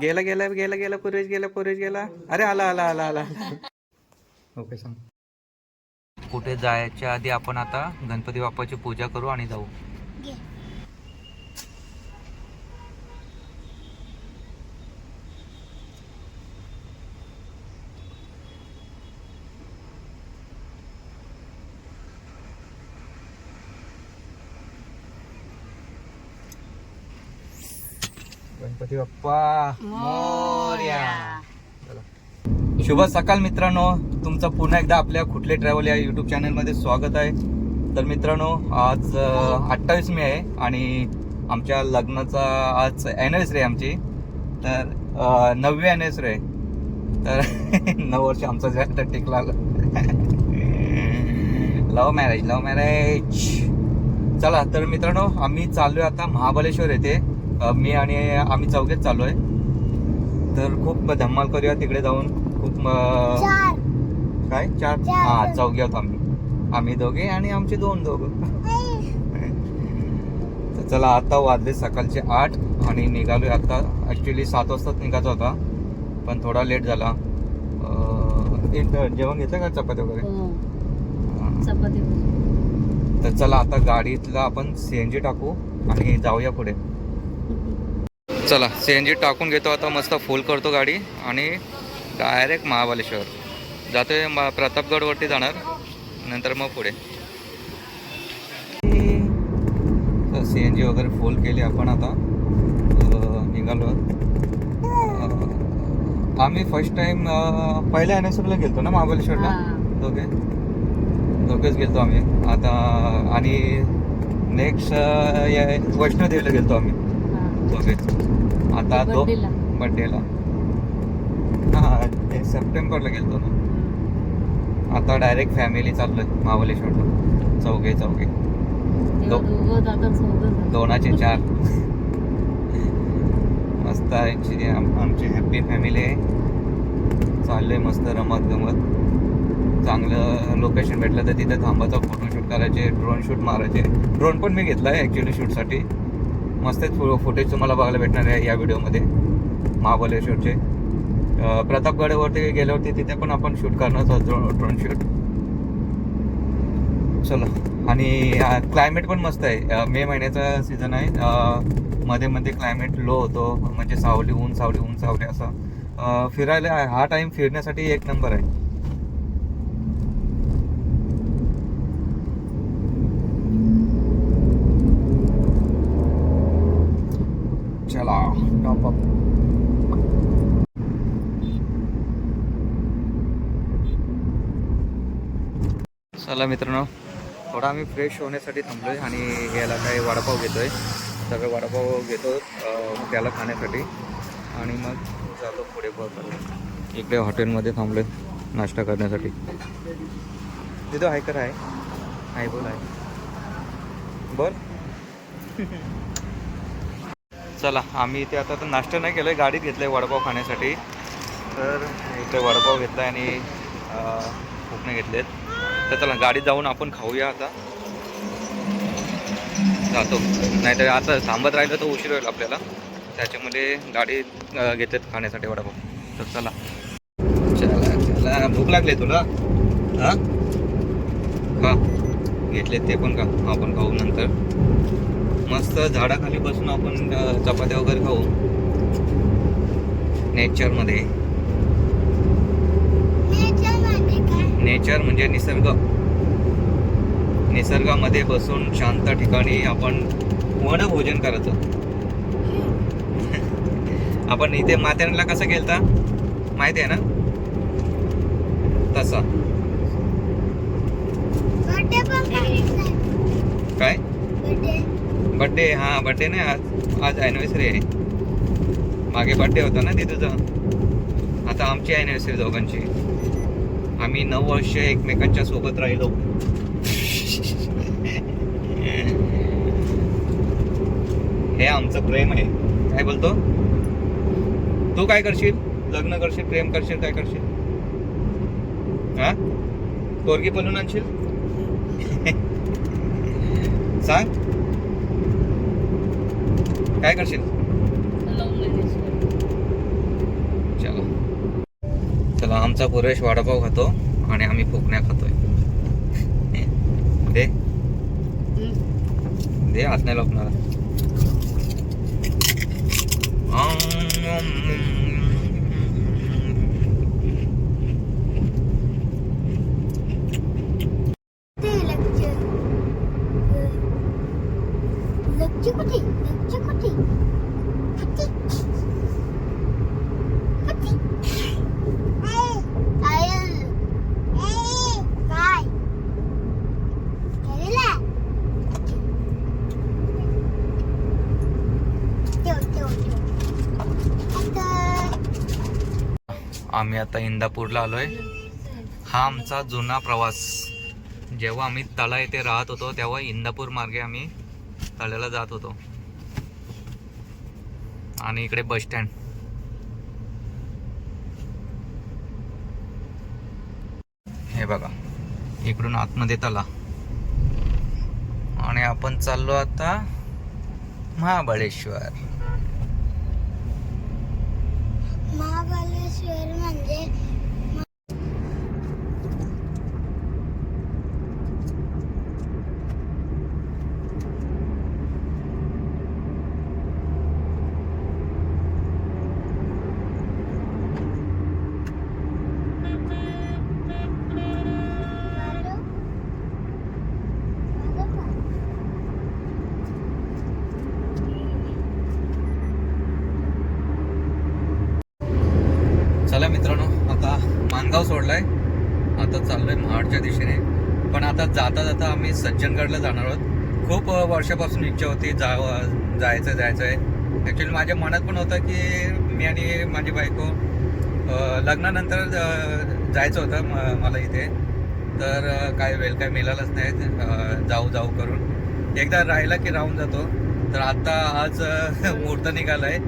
गेला गेला गेला गेला पुरेश गेला पुरेश गेला. अरे आला आला आला आला. ओके सांग. कुठे जायच्या आधी आपण आता गणपती बाप्पाची पूजा करू आणि जाऊ. गणपती बाप्पा मोरया. शुभ सकाळ मित्रांनो. तुमचं पुन्हा एकदा आपल्या कुठले ट्रॅव्हल या युट्यूब चॅनलमध्ये स्वागत आहे. तर मित्रांनो आज अठ्ठावीस मे आहे आणि आमच्या लग्नाचा आज अॅनिव्हर्सरी आहे आमची. तर नववी अॅनिव्हर्सरी आहे. तर नऊ वर्ष आमचा जास्त टिकला लव्ह मॅरेज लव्ह मॅरेज चला तर मित्रांनो आम्ही चाललोय आता महाबळेश्वर येथे. मी आणि आम्ही चौघेच चालू आहे. तर खूप धम्माल करूया तिकडे जाऊन खूप काय? चार? हा चौघे आहोत आम्ही. आम्ही दोघे आणि आमचे दोन दोघं. तर चला आता वाजले सकाळचे आठ आणि निघालोय आता. ऍक्च्युली सात वाजताच निघायचा होता पण थोडा लेट झाला. अं, एक जेवण घेतं का चपाती वगैरे? हो. हा. चपाती तर चला आता गाडीतला आपण सीएनजी टाकू आणि जाऊया पुढे. चला सीएनजी टाकून घेतो आता मस्त फुल करतो गाडी. आणि डायरेक्ट महाबळेश्वर. जातोय म- प्रतापगडवरती जाणार. नंतर मग पुढे. सी एन जी वगैरे फुल केली आपण आता. निघालो. आम्ही फर्स्ट टाइम पहिल्या अॅनिव्हर्सरीला गेलतो ना महाबळेश्वरला? हा. दोघे. दोघेच गेलतो आम्ही. आता आणि नेक्स्ट वैष्णोदेवीला गेलतो आम्ही. दोघे आता बर्थडेला. बड्डेला. हा ते सप्टेंबरला गेलतो ना. आता डायरेक्ट फॅमिली चाललोय महाबळेश्वरला. चौघे चौघे. दो- दोनाचे चार. मस्त आहे आम- आमची हॅपी फॅमिली आहे. चाललोय मस्त रमत गमत चांगलं लोकेशन भेटलं तर तिथे थांबायचं फोटोशूट करायचे ड्रोन शूट मारायचे. ड्रोन पण मी घेतला आहे ॲक्च्युली शूटसाठी मस्त फुटेज तुम्हाला बघायला भेटणार आहे या व्हिडिओमध्ये. महाबलेश्वरचे अं, प्रतापगडवरती गेल्यावरती तिथे पण आपण शूट करणार आहोत ड्रोन शूट चला. आणि क्लायमेट पण मस्त आहे. मे महिन्याचा सीझन आहे. मध्ये मध्ये क्लायमेट लो होतो. म्हणजे सावली ऊन सावली ऊन सावली असं. फिरायला हा टाइम फिरण्यासाठी एक नंबर आहे चला टॉप चला मित्रांनो थोडा आम्ही फ्रेश होण्यासाठी थांबलोय आणि याला काही वडापाव घेतोय. सगळे वडापाव घेतो त्याला खाण्यासाठी. आणि मग जातो पुढे बघायला इकडे हॉटेलमध्ये थांबलोय नाश्ता करण्यासाठी. तिथं हायकर आहे. हाय बोल आहे बोल. चला आम्ही इथे आता तर नाश्ता नाही केलं गाडीत घेतलं आहे वडापाव खाण्यासाठी. तर इथे वडापाव घेतला आणि फुकणे घेतलेत. तर चला गाडीत जाऊन आपण खाऊया आता. जातो. नाहीतर आता थांबत राहिलं तर उशीर होईल आपल्याला. त्याच्यामध्ये गाडी घेतात घेतलेत खाण्यासाठी वडापाव. तर चला. चला चला. भूक लागली तुला? हां? का? घेतले ते पण का? आपण खाऊ नंतर. मस्त झाडाखाली बसून आपण चपात्या वगैरे खाऊ. नेचरमध्ये नेचर म्हणजे निसर्ग. निसर्गामध्ये बसून शांत ठिकाणी आपण वनभोजन करायचं. आपण इथे माथेरानला कसं गेलता? माहिती आहे ना? तसा. बड्डे हां बड्डे नाही आज आज ॲनिव्हर्सरी आहे. मागे बड्डे होता ना ती तुझा? आता आमची ॲनिव्हर्सरी दोघांची. आम्ही नऊ वर्ष एकमेकांच्या सोबत राहिलो. हे आमचं प्रेम आहे. काय बोलतो? तू काय करशील? लग्न करशील प्रेम करशील काय करशील? हा? पोरगी पलून आणशील? सांग. काय करशील? चला. चला आमचा पुरेश वाडापाव खातो आणि आम्ही फुकण्या खातोय. दे. दे आज नाही लोकणार आम्ही आता इंदापूरला आलोय. हा आमचा जुना प्रवास. जेव्हा आम्ही तळा येथे राहत होतो तेव्हा इंदापूर मार्गे आम्ही तळ्याला जात होतो. आणि इकडे बस स्टँड. हे बघा इकडून आतमध्ये तला आणि आपण चाललो आता महाबळेश्वर. महाबळेश्वर म्हणजे चला मित्रांनो आता मानगाव सोडलाय. आता चाललोय महाडच्या दिशेने. पण आता जाता जाता आम्ही सज्जनगडला जाणार आहोत. खूप वर्षापासून इच्छा होती जा जायचं जायचं आहे ॲक्च्युली माझ्या मनात पण होतं की मी आणि माझी बायको लग्नानंतर जायचं होतं म- मला इथे. तर काय वेळ काय मिळालंच नाही जाऊ जाऊ करून. एकदा राहिला की राहून जातो. तर आता आज मुहूर्त निघाला आहे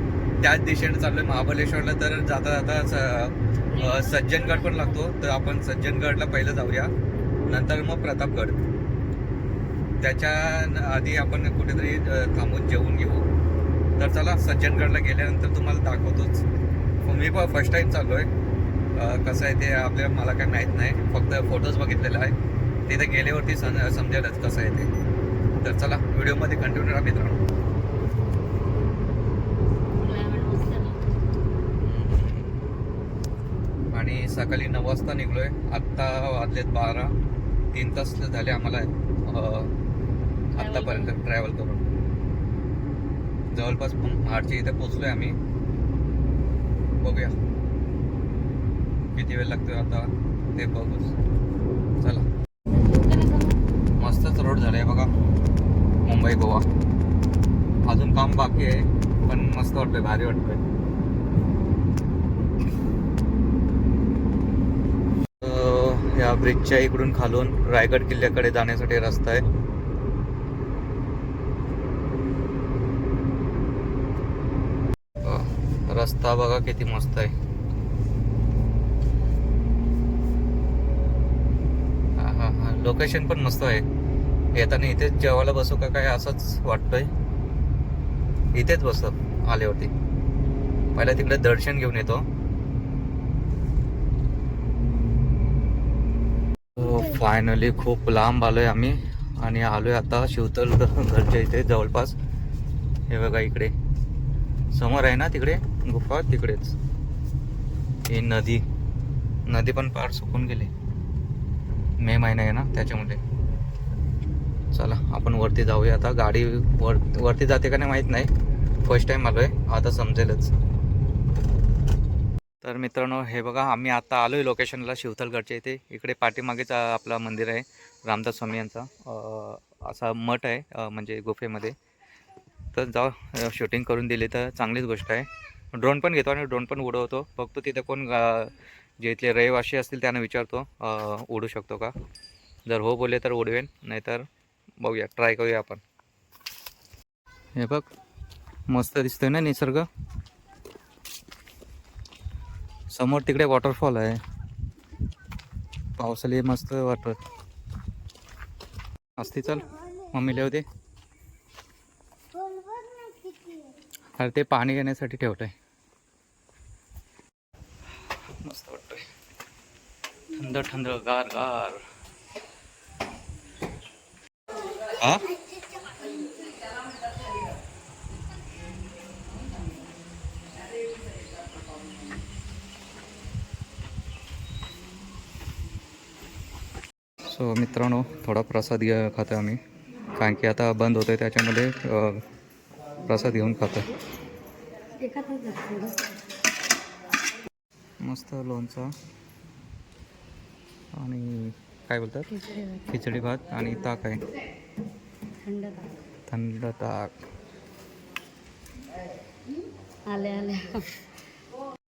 त्याच दिशेने चाललोय. महाबलेश्वरला तर जाता जाता स- सज्जनगड पण लागतो. तर आपण सज्जनगडला पहिलं जाऊया. नंतर मग प्रतापगड. त्याच्या आधी आपण कुठेतरी थांबून जेवून घेऊ. तर चला सज्जनगडला गेल्यानंतर तुम्हाला दाखवतोच. मी पण फर्स्ट टाईम चाललो आहे कसं आहे ते आपल्या मला काही माहीत नाही. फक्त फोटोज बघितलेले आहे तिथे गेल्यावरती सम समजेलच कसं आहे ते. तर चला व्हिडिओमध्ये कंटिन्यू राहा मित्रांनो आणि सकाळी नऊ वाजता निघलोय. आत्ता वाजलेत बारा. तीन तास झाले आम्हाला आत्तापर्यंत ट्रॅव्हल करून. जवळपास आठच्या इथे पोचलोय आम्ही. बघूया. किती वेळ लागतोय आता ते बघूच चला. मस्तच रोड झालाय बघा. मुंबई गोवा. अजून काम बाकी आहे पण मस्त वाटतंय भारी वाटतंय अ, या ब्रिजच्या इकडून खालून रायगड किल्ल्याकडे जाण्यासाठी रस्ता आहे. रस्ता बघा किती मस्त आहे. लोकेशन पण मस्त आहे. येताना इथेच जेवायला बसू का काय असंच वाटतंय. इथेच बसतो आल्यावरती. पहिला तिकडे दर्शन घेऊन येतो. फायनली खूप लांब आलोय आम्ही आणि आलोय आता शिवतल घरच्या इथे जवळपास. हे बघा इकडे. समोर आहे ना तिकडे? गुफा तिकडेच. ही नदी. नदी पण पार सुकून गेली. मे महिना आहे ना त्याच्यामुळे चला आपण वरती जाऊया आता. गाडी वर वरती जाते का नाही माहीत नाही. फर्स्ट टाइम आलोय. आता समजेलच. तर मित्रांनो हे बघा आम्ही आता आहे लोकेशनला शिवथलगडच्या इथे. इकडे पाठीमागेच आपलं आपला मंदिर आहे रामदास स्वामी यांचा. असा मठ आहे म्हणजे गुफेमध्ये. तर जाऊ शूटिंग करून दिली तर चांगलीच गोष्ट आहे. ड्रोन पण घेतो आणि ड्रोन पण उडवतो. बघतो तिथे कोण जे इथले रहिवासी असतील त्यांना विचारतो उडू शकतो का? जर हो बोलले तर उडवेन नाहीतर बघूया ट्राय करूया आपण. हे बघ मस्त दिसतोय ना निसर्ग. समोर तिकडे वॉटरफॉल आहे. पावसाळी मस्त वाटत असते चल. मम्मी लिहू दे. अरे ते पाणी घेण्यासाठी ठेवलंय मस्त वाटतंय. थंड थंड गार गार. हा सो मित्रांनो थोडा प्रसाद घ्या खातो आम्ही. कारण की आता बंद होतोय त्याच्यामध्ये प्रसाद घेऊन खातो. मस्त लोणचा. आणि काय बोलतात? खिचडी भात आणि ताक आहे. थंड थंड ताक. आले आले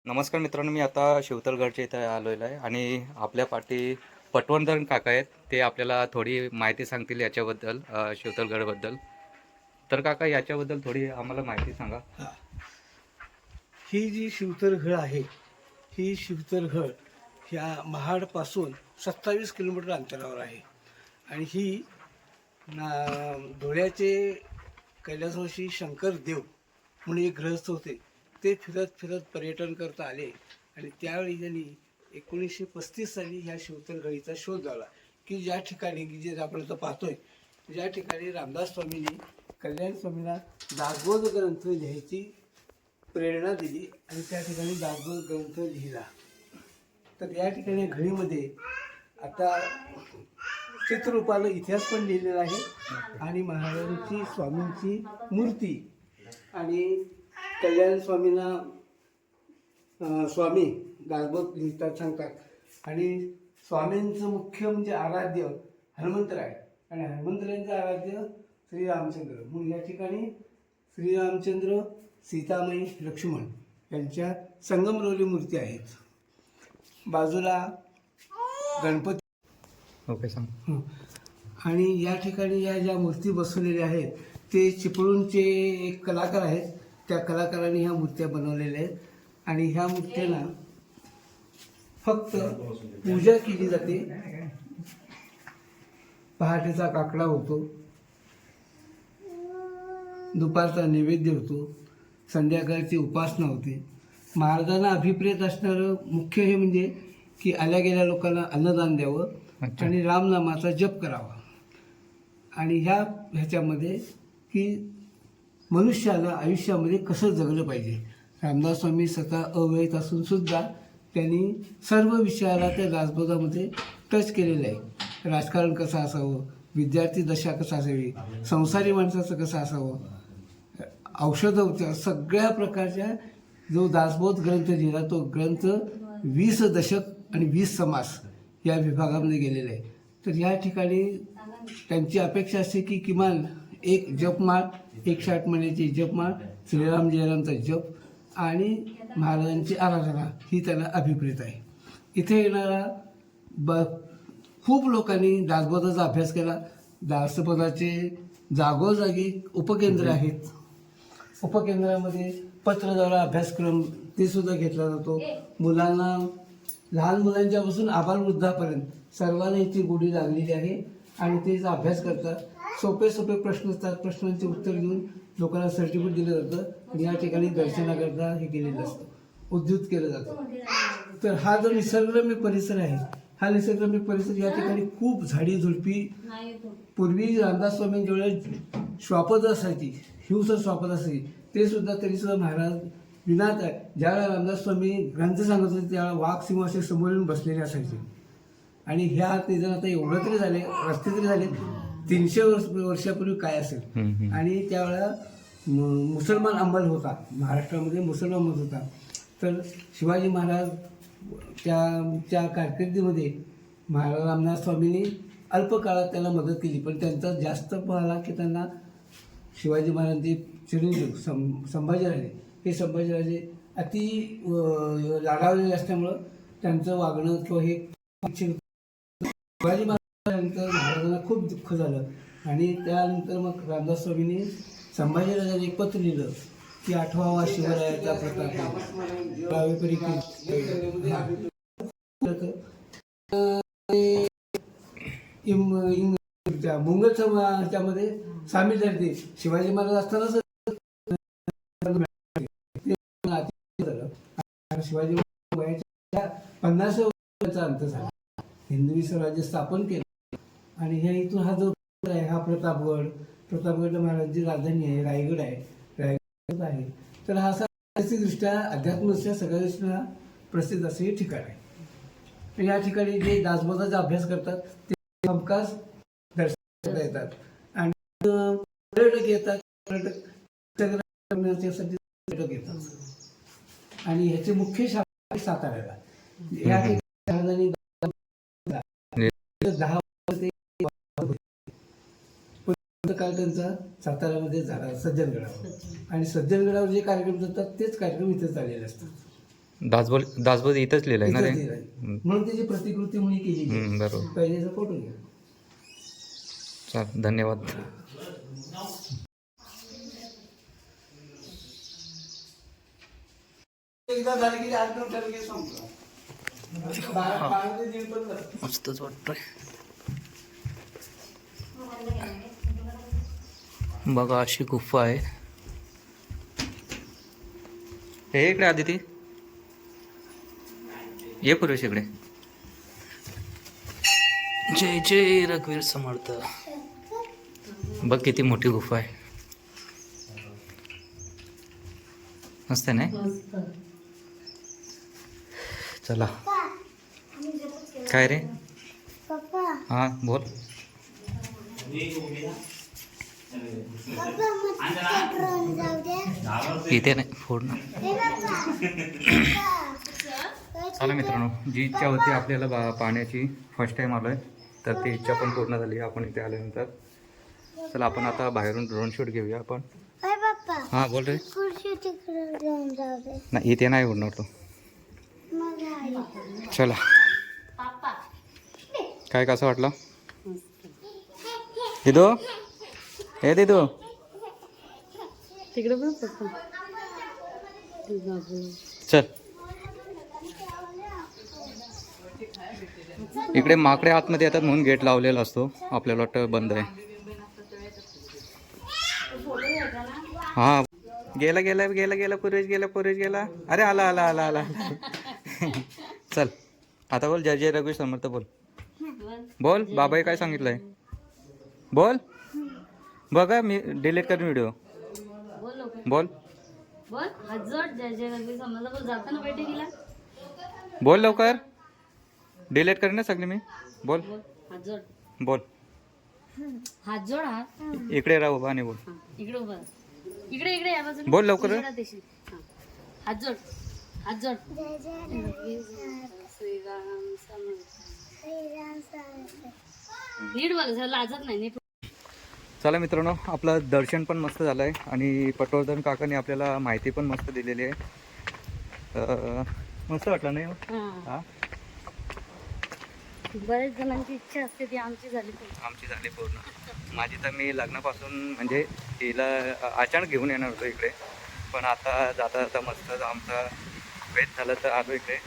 नमस्कार मित्रांनो मी आता शिवतलगडच्या इथे आलेलो आहे आणि आपल्या पाठी पटवर्धन काका आहेत ते आपल्याला थोडी माहिती सांगतील याच्याबद्दल शिवतलगडबद्दल. तर काका याच्याबद्दल थोडी आम्हाला माहिती सांगा. ही. जी शिवतरघळ आहे ही शिवतरघळ ह्या महाडपासून सत्तावीस किलोमीटर अंतरावर आहे. आणि ही ना धुळ्याचे कैलासवशी शंकर देव म्हणून एक ग्रहस्थ होते ते फिरत फिरत पर्यटन करता आले. आणि त्यावेळी त्यांनी एकोणीसशे पस्तीस साली ह्या शिवतरघळीचा शोध लावला की ज्या ठिकाणी की जे आपण आता पाहतोय ज्या ठिकाणी रामदास स्वामींनी कल्याण स्वामींना दासबोध ग्रंथ लिहायची प्रेरणा दिली आणि त्या ठिकाणी दासबोध ग्रंथ लिहिला. तर या ठिकाणी घडीमध्ये आता चित्ररूपाला इतिहास पण लिहिलेला आहे आणि महाराजांची स्वामींची मूर्ती आणि कल्याण स्वामींना स्वामी दासबोध लिहितात सांगतात. आणि स्वामींचं मुख्य म्हणजे आराध्य हनुमंतराय. आणि हनुमंतरायांचं आराध्य श्रीरामचंद्र. म्हणून या ठिकाणी श्रीरामचंद्र सीतामाई लक्ष्मण यांच्या संगमरवली मूर्ती आहेत. बाजूला गणपती. ओके सांग. आणि या ठिकाणी या ज्या मूर्ती बसवलेल्या आहेत ते चिपळूणचे एक कलाकार आहेत. त्या कलाकारांनी ह्या मूर्त्या बनवलेल्या आहेत. आणि ह्या मूर्त्यांना फक्त पूजा केली जाते. पहाटेचा काकडा होतो. दुपारचा नैवेद्य होतो. संध्याकाळची उपासना होते. महाराजांना अभिप्रेत असणारं मुख्य हे म्हणजे की आल्या गेल्या लोकांना अन्नदान द्यावं अच्छा. आणि रामनामाचा जप करावा. आणि ह्या ह्याच्यामध्ये की मनुष्याला आयुष्यामध्ये कसं जगलं पाहिजे? रामदास स्वामी स्वतः अवैध असून सुद्धा त्यांनी सर्व विषयाला त्या राजबोधामध्ये टच केलेलं आहे. राजकारण कसं असावं? विद्यार्थी दशा कसं असावी? संसारी माणसाचं कसं असावं? औषध उपचार सगळ्या प्रकारच्या जो दासबोध ग्रंथ लिहिला तो ग्रंथ वीस दशक आणि वीस समास या विभागामध्ये गेलेला आहे. तर या ठिकाणी त्यांची अपेक्षा असते की किमान एक जपमाळ एकशे आठ महिन्याची जपमाळ श्रीराम जयरामचा जप आणि महाराजांची आराधना ही त्यांना अभिप्रेत आहे. इथे येणारा ब खूप लोकांनी दासबोधाचा अभ्यास केला. दासबोधाचे जागोजागी उपकेंद्र आहेत. उपकेंद्रामध्ये पत्रद्वारा अभ्यासक्रम ते सुद्धा घेतला जातो. मुलांना लहान मुलांच्यापासून आबालवृद्धापर्यंत सर्वांना याची गोडी लागलेली आहे आणि तेचा अभ्यास करतात. सोपे सोपे प्रश्न असतात. प्रश्नांचे उत्तर देऊन लोकांना सर्टिफिकेट दिलं जातं आणि या ठिकाणी दर्शनाकरता हे केलेलं असतं. उद्युत केलं जातं. तर हा जो निसर्गरम्य परिसर आहे हा निसर्गरम्य परिसर या ठिकाणी खूप झाडी झुडपी पूर्वी रामदास स्वामींजवळ श्वापद असायची हिंसर श्वापद असायची ते सुद्धा तरी सुद्धा महाराज विनात आहे ज्यावेळेला रामदास स्वामी ग्रंथ सांगत होते त्यावेळेला वाघ सिंह असे समोर येऊन बसलेले असायचे. आणि ह्या निदान आता एवढं तरी झाले रस्ते तरी झाले तीनशे वर्ष वर्षापूर्वी काय असेल. आणि त्यावेळेला मुसलमान अंमल होता. महाराष्ट्रामध्ये मुसलमान अंमल होता. तर शिवाजी महाराज त्या त्या कारकिर्दीमध्ये महाराज रामनाथ स्वामींनी अल्प काळात त्याला मदत केली. पण त्यांचा जास्त पाहला की त्यांना शिवाजी महाराजांचे चिरंजीव सं संभाजीराजे हे संभाजीराजे अति अं, लाडावलेले असल्यामुळं त्यांचं वागणं किंवा हे शिवाजी खूप दुःख झालं. आणि त्यानंतर मग रामदास स्वामींनी संभाजीराजाने एक पत्र लिहिलं की आठवावा शिवरायाचा प्रताप त्या मुंगल समाजामध्ये सामील झाले ते. शिवाजी महाराज असतानाच झालं. शिवाजी महाराज पन्नास वर्षाचा अंत झाला. हिंदवी स्वराज्य स्थापन केलं. आणि ह्या इथून हा जो आहे हा प्रतापगड प्रतापगड महाराजांची राजधानी आहे रायगड आहे. रायगड आहे. तर हा असा दृष्ट्या अध्यात्मदृष्ट्या सगळ्या दृष्ट्या प्रसिद्ध असं हे ठिकाण आहे. या ठिकाणी जे दासबोधाचा अभ्यास करतात ते हमखास दर्शनाला येतात. आणि पर्यटक येतात पर्यटक करण्यासाठी पर्यटक येतात. आणि ह्याचे मुख्य शाखा साताऱ्याला. या ठिकाणी दहा काळ त्यांचा साताऱ्यामध्ये झाला सज्जनगडावर आणि सज्जनगडावर जे कार्यक्रम जातात तेच कार्यक्रम इथे चाललेले असतात. दासबोल दासबोध इथंच लिहिलंय ना ते. म्हणून त्याची प्रतिकृती म्हणून केली हम्म, बरोबर. पहिलेचा फोटो घ्या. चल धन्यवाद. एकदा झालं की कार्यक्रम ठरलं की संपला. बारा बारा ते दीड पण नसतं. मस्तच वाटतोय. बघा अशी गुफा आहे. हे इकडे आदिती. ये पुरुष इकडे. जय जय रघुवीर समर्थ. बघ किती मोठी गुफा आहे. मस्त आहे ना? मस्त चला. काय रे? हा बोल पप्पा मग ड्रोन जाऊ द्या इथे नाही पूर्ण पप्पा चला मित्रांनो जी इच्छा होती आपल्याला बा पाण्याची फर्स्ट टाइम आलोय तर ती इच्छा पण पूर्ण झाली. आपण इथे आल्यानंतर चला आपण आता बाहेरून ड्रोन शूट घेऊया आपण. हां बोल रे. नाही इथे नाही उडणार तो. चला. काय कसं वाटलं? दिदो हे दिदो तिकडे पण ते. चल. इकडे माकडे आतमध्ये येतात म्हणून गेट लावलेला असतो. आपल्याला वाटतं बंद आहे. हा. गेला गेला गेला गेला पुरेश गेला पुरेश गेला. अरे आला आला आला आला चल. आता बोल जय जय रघु समर्थ बोल. बोल बाबाई काय सांगितलंय? बोल. बघा मी डिलीट करून व्हिडिओ बोल लवकर. बोल. बोल. हात जोड जय जय रघुवीर समजलं बोल जाताना लवकर. डिलीट करेन ना सगळे मी. बोल. बोल. हात जोड. बोल. हात जोड हात इकडे राहू उभा आणि बोल. हा, इकडे उभा. राहा. इकडे इकडे या बाजूला. बोल लवकर. हा. हात जोड. हात जोड. श्रीराम समर्थ. जरा लाजत नाही नीट चला मित्रांनो आपलं दर्शन पण मस्त झालं आहे आणि पटवर्धन काकाने आपल्याला माहिती पण मस्त दिलेली आहे. मस्त वाटलं नाही हा. हा. बरेच जणांची इच्छा असते ती आमची झाली आमची झाली पूर्ण. माझी तर मी लग्नापासून म्हणजे तिला अचानक घेऊन येणार होतो इकडे. पण आता जाता जाता मस्त आमचा वेट झालं तर आलो इकडे.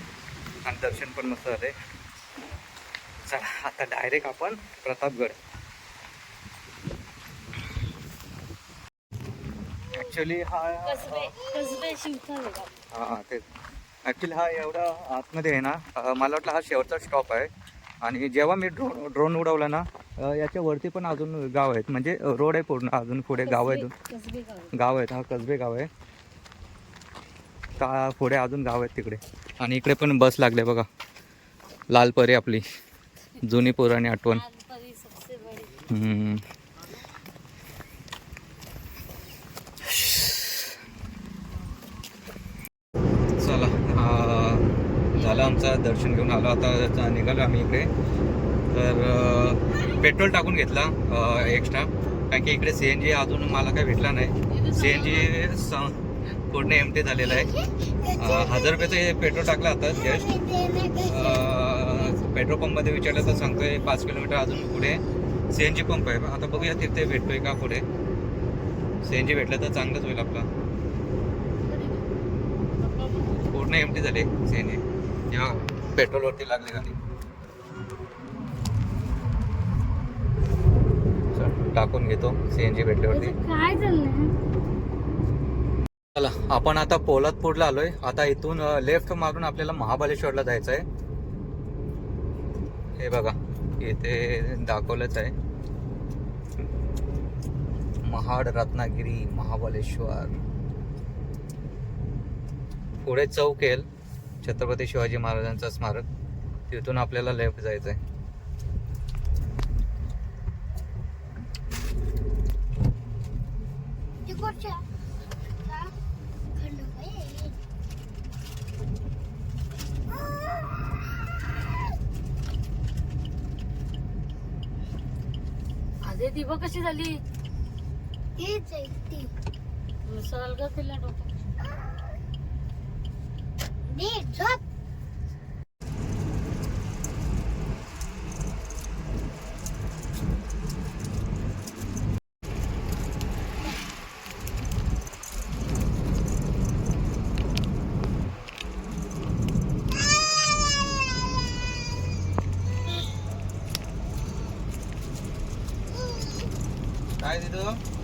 आणि दर्शन पण मस्त झाले चला आता डायरेक्ट आपण प्रतापगड. ॲक्च्युली हा कसबे कसबे. हां तेच. ॲक्च्युली हा एवढा आतमध्ये आहे ना अं, मला वाटलं हा शेवटचा स्टॉप आहे. आणि जेव्हा मी ड्रोन ड्रोन उडवला ना अं, याच्या वरती पण अजून गाव आहेत. म्हणजे रोड आहे पूर्ण अजून पुढे गाव आहेत कसबे गाव गाव आहेत हा कसबे गाव आहे. का पुढे अजून गाव आहेत तिकडे. आणि इकडे पण बस लागले बघा. लालपरी आपली. जुनी पुराणी आठवण. लालपरी सबसे बडी. हम्म. चला अं, झालं आमचं दर्शन घेऊन आलो. आता निघालो आम्ही इकडे. तर पेट्रोल टाकून घेतला एक्स्ट्रा कारण की इकडे सी एन जी अजून मला काही भेटला नाही. सी एन जी पूर्ण एम टी झालेलं आहे. अं, हजार रुपयाचं पेट्रोल टाकलं आता जस्ट पेट्रोल पंपमध्ये विचारलं तर सांगतोय पाच किलोमीटर अजून पुढे सी एन जी पंप आहे. आता बघूया तिथे भेटतोय का पुढे. सी एन जी भेटलं तर चांगलंच होईल आपलं. पूर्ण एम टी झाली सी एन जी जेव्हा पेट्रोलवरती लागली गाडी चल, टाकून घेतो. सी एन जी भेटल्यावरती काय चला आपण आता पोलादपूरला आलोय. आता इथून लेफ्ट मारून आपल्याला महाबळेश्वरला जायचं आहे हे बघा इथे दाखवलंच आहे. महाड रत्नागिरी महाबलेश्वर पुढे चौक येईल. छत्रपती शिवाजी महाराजांचं स्मारक. तिथून आपल्याला लेफ्ट जायचं आहे. अरे ती बघ कशी झाली? तीच आहे ती. मिसळ का तिला डोकं दे झोप काय तिथं